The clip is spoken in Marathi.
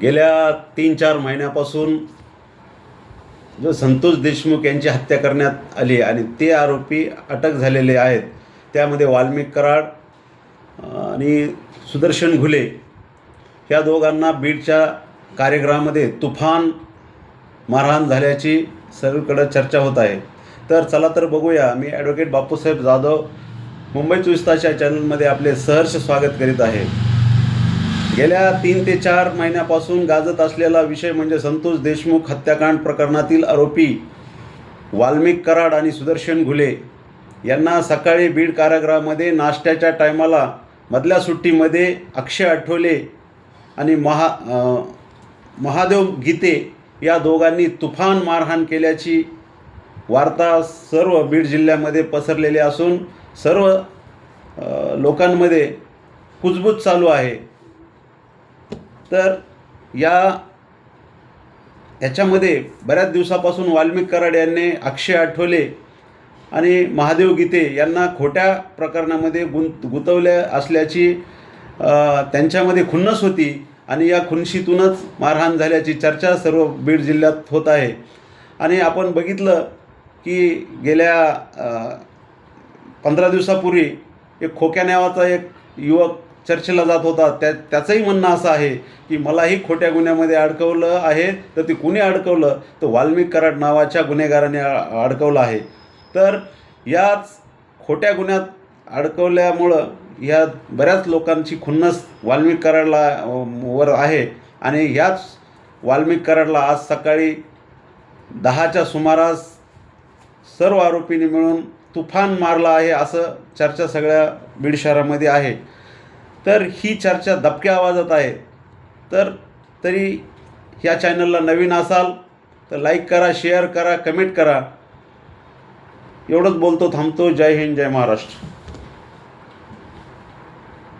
गेल्या तीन चार महिन्यापासून जो संतोष देशमुख यांची हत्या करण्यात आली आणि ते आरोपी अटक झालेले आहेत त्यामध्ये वाल्मिक कराड आणि सुदर्शन घुले ह्या दोघांना बीडच्या कार्यक्रमामध्ये तुफान मारहाण झाल्याची सर्वीकडं चर्चा होत आहे. तर चला तर बघूया. मी ॲडव्होकेट बापूसाहेब जाधव मुंबई चोवीस तास या चॅनलमध्ये आपले सहर्ष स्वागत करीत आहे. गेल्या तीन ते चार महिन्यापासून गाजत असलेला विषय म्हणजे संतोष देशमुख हत्याकांड प्रकरणातील आरोपी वाल्मिक कराड आणि सुदर्शन घुले यांना सकाळी बीड कारागृहामध्ये नाश्त्याच्या टायमाला मधल्या सुट्टीमध्ये अक्षय आठवले आणि महा महादेव गीते या दोघांनी तुफान मारहाण केल्याची वार्ता सर्व बीड जिल्ह्यामध्ये पसरलेली असून सर्व लोकांमध्ये कुजबूज चालू आहे. तर या ह्याच्यामध्ये बऱ्याच दिवसापासून वाल्मिक कराड यांनी अक्षय आठवले आणि महादेव गीते यांना खोट्या प्रकरणामध्ये गुंत गुंतवल्या असल्याची त्यांच्यामध्ये खुन्नस होती आणि या खुनशीतूनच मारहाण झाल्याची चर्चा सर्व बीड जिल्ह्यात होत आहे. आणि आपण बघितलं की गेल्या पंधरा दिवसापूर्वी एक खोक्या नावाचा एक युवक चर्चेला जात होता. त्या त्याचंही म्हणणं असं आहे की मलाही खोट्या गुन्ह्यामध्ये अडकवलं आहे. तर ते कुणी अडकवलं? तर वाल्मिक कराड नावाच्या गुन्हेगाराने अडकवलं आहे. तर याच खोट्या गुन्ह्यात अडकवल्यामुळं या बऱ्याच लोकांची खुन्नस वाल्मिक कराडला वर आहे. आणि ह्याच वाल्मिक कराडला आज सकाळी दहाच्या सुमारास सर्व आरोपींनी मिळून तुफान मारला आहे असं चर्चा सगळ्या बीड शहरामध्ये आहे. तर ही चर्चा दबक्या आवाजात आहे. तर तरी ह्या चॅनलला नवीन असाल तर लाईक करा शेअर करा कमेंट करा. एवढंच बोलतो थांबतो. जय हिंद जय महाराष्ट्र.